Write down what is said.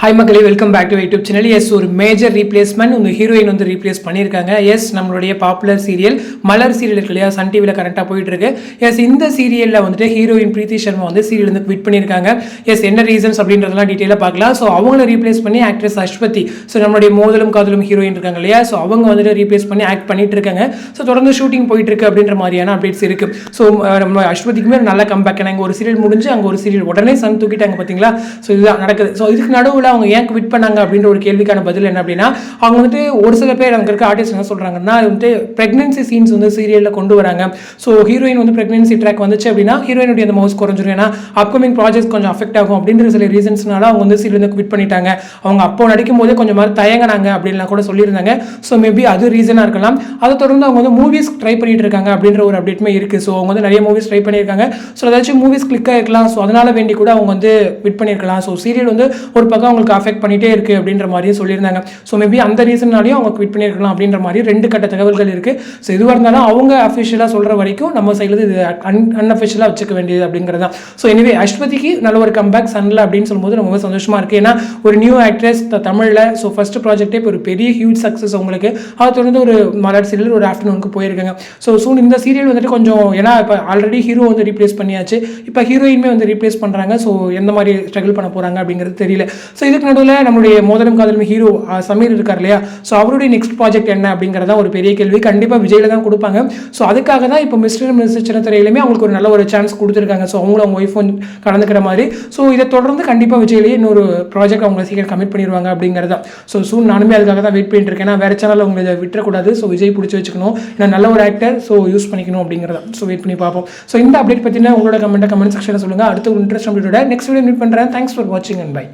Hi மக்களே welcome back to YouTube channel yes ஒரு major replacement உங்கள் ஹீரோயின் வந்து ரீப்ளேஸ் பண்ணியிருக்காங்க. எஸ் நம்மளுடைய பாப்புலர் சீரியல் மலர் சீரியல் இருக்கு இல்லையா? சன் டிவியில் கரெக்டாக போயிட்டு இருக்கு எஸ் இந்த சீரியலில் வந்துட்டு ஹீரோயின் பிரீத்தி சர்மா வந்து சீரியல் வந்து குவிட் பண்ணியிருக்காங்க. எஸ் என்ன ரீசன்ஸ் அப்படின்றதெல்லாம் டீட்டெயிலாக பார்க்கலாம். ஸோ அவங்கள ரீப்ளேஸ் பண்ணி ஆக்ட்ரஸ் அஸ்வதி. ஸோ நம்மளுடைய மோதலும் காதலும் ஹீரோயின் இருக்காங்க இல்லையா? ஸோ அவங்க வந்துட்டு ரீப்ளேஸ் பண்ணி ஆக்ட் பண்ணிட்டு இருக்காங்க ஸோ தொடர்ந்து ஷூட்டிங் போயிட்டு இருக்கு அப்படின்ற மாதிரியான அப்டேட்ஸ் இருக்கு. ஸோ நம்ம அஸ்வதிக்குமே நல்ல கம்பேக் நாங்கள் ஒரு சீரியல் முடிஞ்சு அங்கே ஒரு சீரியல் உடனே சன் தூக்கிட்டாங்க பார்த்தீங்களா ஸோ இதுதான் நடக்குது. ஸோ இதுக்கு நடுவில் அவங்க ஏன் குவிட் பண்ணாங்க அப்படின்ற ஒரு கேள்விக்கான பதில் என்ன அப்படின்னா அவங்க வந்துட்டு ஒரு சில பேர் அங்கே இருக்க ஆர்டிஸ்ட் என்ன சொல்கிறாங்கன்னா அது வந்துட்டு ப்ரெக்னன்சி சீன்ஸ் வந்து சீரியலில் கொண்டு வராங்க. ஸோ ஹீரோயின் வந்து ப்ரெக்னன்சி ட்ராக் வந்துச்சு அப்படின்னா ஹீரோயினுடைய அந்த மவுஸ் குறைஞ்சிரும். ஏன்னா அப்கமிங் ப்ராஜெக்ட் கொஞ்சம் அஃபெக்ட் ஆகும் அப்படின்ற சில ரீசன்ஸ்னால அவங்க வந்து சீரியல் வந்து குவிட் பண்ணிட்டாங்க. அவங்க அப்போ நடிக்கும் போதே கொஞ்சம் மாதிரி தயங்கினாங்க அப்படின்லாம் கூட சொல்லியிருந்தாங்க. ஸோ மேபி அது ரீசனாக இருக்கலாம். அதை தொடர்ந்து அவங்க வந்து மூவிஸ் ட்ரை பண்ணிட்டு இருக்காங்க அப்படின்ற ஒரு அப்டேட்டுமே இருக்குது ஸோ அவங்க வந்து நிறைய மூவிஸ் ட்ரை பண்ணியிருக்காங்க. ஸோ ஏதாச்சும் மூவிஸ் கிளிக்காக இருக்கலாம் ஸோ அதனால வேண்டி கூட அவங்க வந்து விட் பண்ணியிருக்கலாம். ஸோ சீரியல் வந்து ஒரு பக்கம் அவங்களுக்கு அஃபெக்ட் பண்ணிட்டே இருக்கு அப்படின்ற மாதிரியும் சொல்லியிருந்தாங்க. ஸோ மேபி அந்த ரீசன்னாலையும் அவங்க குவிட் பண்ணியிருக்கலாம் அப்படின்ற மாதிரி ரெண்டு கட்ட தகவல்கள் இருக்கு. ஸோ எதுவாக இருந்தாலும் அவங்க அஃபிஷியலாக சொல்கிற வரைக்கும் நம்ம சைடில் இது அன் அன்அஃபிஷியலாக வச்சுக்க வேண்டியது அப்படிங்கிறது தான். ஸோ எனிவே அஸ்வதிக்கு நல்ல ஒரு கம்பேக் சன்ல அப்படின்னு சொல்லும்போது ரொம்ப சந்தோஷமா இருக்கு. ஏன்னா ஒரு நியூ ஆக்ட்ரஸ் தமிழில் ஸோ ஃபர்ஸ்ட் ப்ராஜெக்டே இப்போ ஒரு பெரிய ஹியூஜ் சக்ஸஸ் உங்களுக்கு. அதை தொடர்ந்து ஒரு மலர் சீரியல் ஒரு ஆஃப்டர்நூனுக்கு போயிருக்காங்க. ஸோ சூன் இந்த சீரியல் வந்துட்டு கொஞ்சம் ஏன்னா இப்போ ஆல்ரெடி ஹீரோ வந்து ரீப்ளேஸ் பண்ணியாச்சு. இப்போ ஹீரோயின்மே வந்து ரீப்ளேஸ் பண்ணுறாங்க ஸோ எந்த மாதிரி ஸ்ட்ரகிள் பண்ண போகிறாங்க அப்படிங்கிறது தெரியல. ஸோ இதுக்கு நடுவில் நம்மளுடைய மோதலும் காதலும் ஹீரோ சமீர் இருக்கார் இல்லையா? ஸோ அவருடைய நெக்ஸ்ட் ப்ராஜெக்ட் என்ன அப்படிங்கிறதா ஒரு பெரிய கேள்வி. கண்டிப்பாக விஜயில தான் கொடுப்பாங்க. ஸோ அதுக்காக தான் இப்போ மிஸ்டர் மிஸ்டர் சின்னத்திரையிலுமே அவங்களுக்கு ஒரு நல்ல ஒரு சான்ஸ் கொடுத்துருக்காங்க. ஸோ அவங்களும் அவங்க ஒய்ஃப் கலந்துக்கிற மாதிரி. ஸோ இதை தொடர்ந்து கண்டிப்பாக விஜயிலேயே இன்னொரு ப்ராஜெக்ட் அவங்க சீக்கிரம் கமிட் பண்ணிடுவாங்க அப்படிங்கிறத. ஸோ சூன் நானுமே அதுக்காக தான் வெயிட் பண்ணிட்டு இருக்கேன். வேறு சேனலில் உங்களை இதை விட்டுறக்கூடாது. ஸோ விஜய் பிடிச்சி வச்சுக்கணும். நான் நல்ல ஒரு ஆக்டர் ஸோ யூஸ் பண்ணிக்கணும் அப்படிங்கிறத. ஸோ வெயிட் பண்ணி பார்ப்போம். ஸோ இந்த அப்டேட் பற்றினா உங்களோட கமெண்ட்டை கமெண்ட் செக்ஷனில் சொல்லுங்கள் அடுத்த ஒரு இன்ட்ரெஸ்ட் அப்டேட்டோட நெக்ஸ்ட் வீடியோ மீட் பண்ணுறேன் தேங்க்ஸ் ஃபார் வாட்சிங் அண்ட் பை